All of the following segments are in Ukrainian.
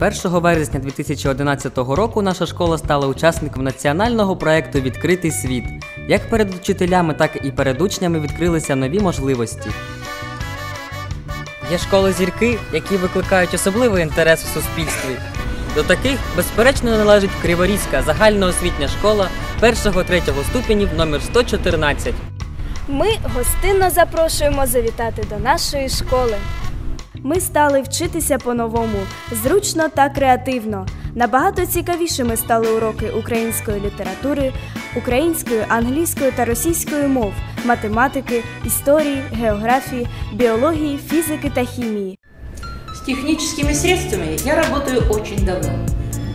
1 вересня 2011 року наша школа стала учасником національного проекту Відкритий світ. Як перед вчителями, так і перед учнями відкрилися нові можливості. Є школи зірки, які викликають особливий інтерес у суспільстві. До таких, безперечно, належить Криворізька загальноосвітня школа 1-3 ступенів номер 114. Ми гостинно запрошуємо завітати до нашої школи. Ми стали вчитися по-новому, зручно та креативно. Набагато цікавішими стали уроки української літератури, української, англійської та російської мов, математики, історії, географії, біології, фізики та хімії. С техническими средствами я работаю очень давно.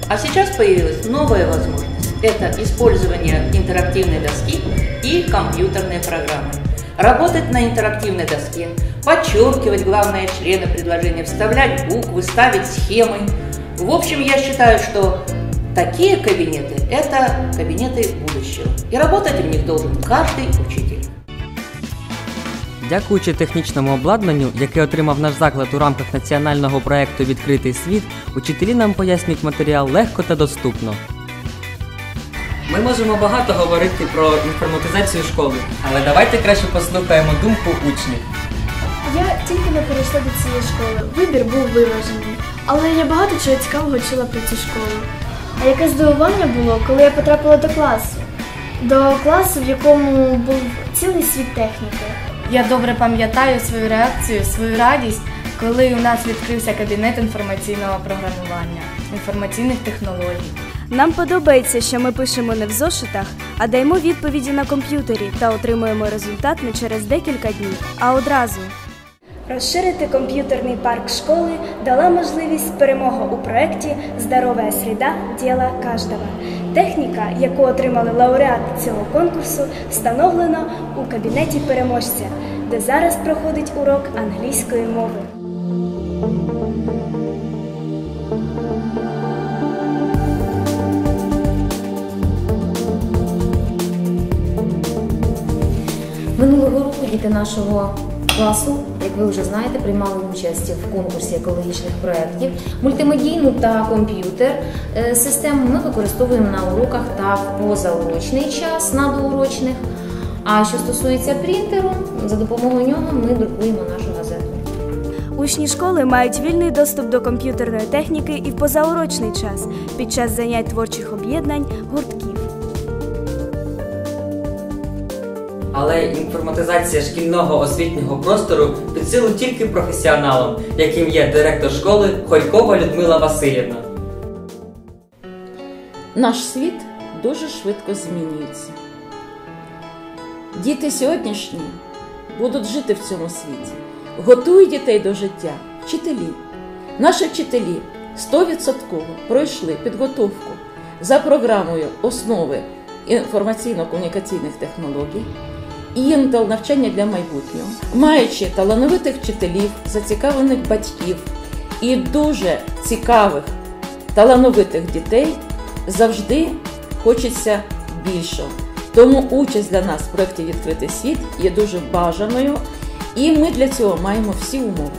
А сейчас появилась новая возможность. Это использование интерактивной доски и компьютерной программы Работать на интерактивной доске, подчеркивать главные члены предложения, вставлять буквы, ставить схемы. В общем, я считаю, что такие кабинеты – это кабинеты будущего. И работать в них должен каждый учитель. Дякуючи технічному обладнанню, яке отримав наш заклад у рамках національного проекту Відкритий світ, учителі нам пояснюють матеріал легко та доступно. Ми можемо багато говорити про інформатизацію школи, але давайте краще послухаємо думку учнів. Я тільки не перейшла до цієї школи. Вибір був виважений, але я багато чого цікавого чула про цю школу. А яке здивування було, коли я потрапила до класу? До класу, в якому був цілий світ техніки. Я добре пам'ятаю свою реакцію, свою радість, коли у нас відкрився кабінет інформаційного програмування, інформаційних технологій. Нам подобається, що ми пишемо не в зошитах, а даємо відповіді на комп'ютері та отримуємо результат не через декілька днів, а одразу. Розширити комп'ютерний парк школи дала можливість перемоги у проєкті Здорова среда діла кожного. Техніка, яку отримали лауреати цього конкурсу, встановлена у кабінеті переможця, де зараз проходить урок англійської мови. Діти нашого класу, як ви вже знаєте, приймали участь в конкурсі екологічних проєктів. Мультимедійну та комп'ютер е, систему ми використовуємо на уроках та в позаурочний час на доурочних. А що стосується принтеру, за допомогою нього ми друкуємо нашу газету. Учні школи мають вільний доступ до комп'ютерної техніки і в позаурочний час під час занять творчих об'єднань гуртків. Але інформатизація шкільного освітнього простору під силу тільки професіоналам, яким є директор школи Хорькова Людмила Васильівна. Наш світ дуже швидко змінюється. Діти сьогоднішні будуть жити в цьому світі, готують дітей до життя, вчителі. Наші вчителі 100% пройшли підготовку за програмою основи інформаційно-комунікаційних технологій Інтел навчання для майбутнього, маючи талановитих вчителів, зацікавлених батьків і дуже цікавих талановитих дітей, завжди хочеться більшого. Тому участь для нас в проєкті Відкритий світ є дуже бажаною, і ми для цього маємо всі умови.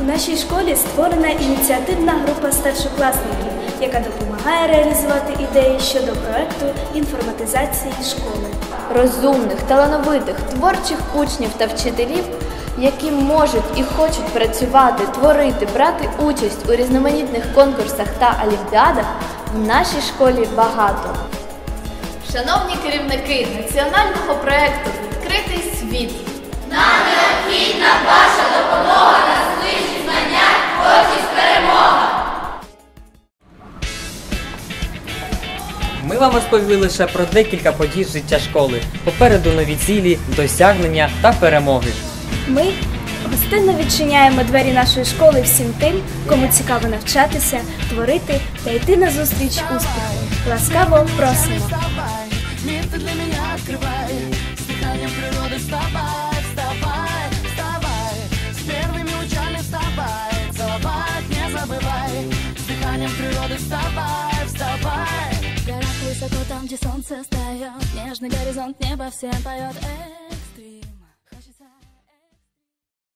У нашій школі створена ініціативна група старшокласників, яка допомагає реалізувати ідеї щодо проекту інформатизації школи. розумних, талановитих, творчих учнів та вчителів, які можуть і хочуть працювати, творити, брати участь у різноманітних конкурсах та олімпіадах в нашій школі багато. Шановні керівники національного проєкту Відкритий світ. Ми вам розповіли лише про декілька подій життя школи. Попереду нові цілі, досягнення та перемоги. Ми гостинно відчиняємо двері нашої школи всім тим, кому цікаво навчатися, творити та йти на зустріч успіху. Ласкаво просимо! вставай В горах высоко там, где солнце встает Нежный горизонт, небо всем поет Эй,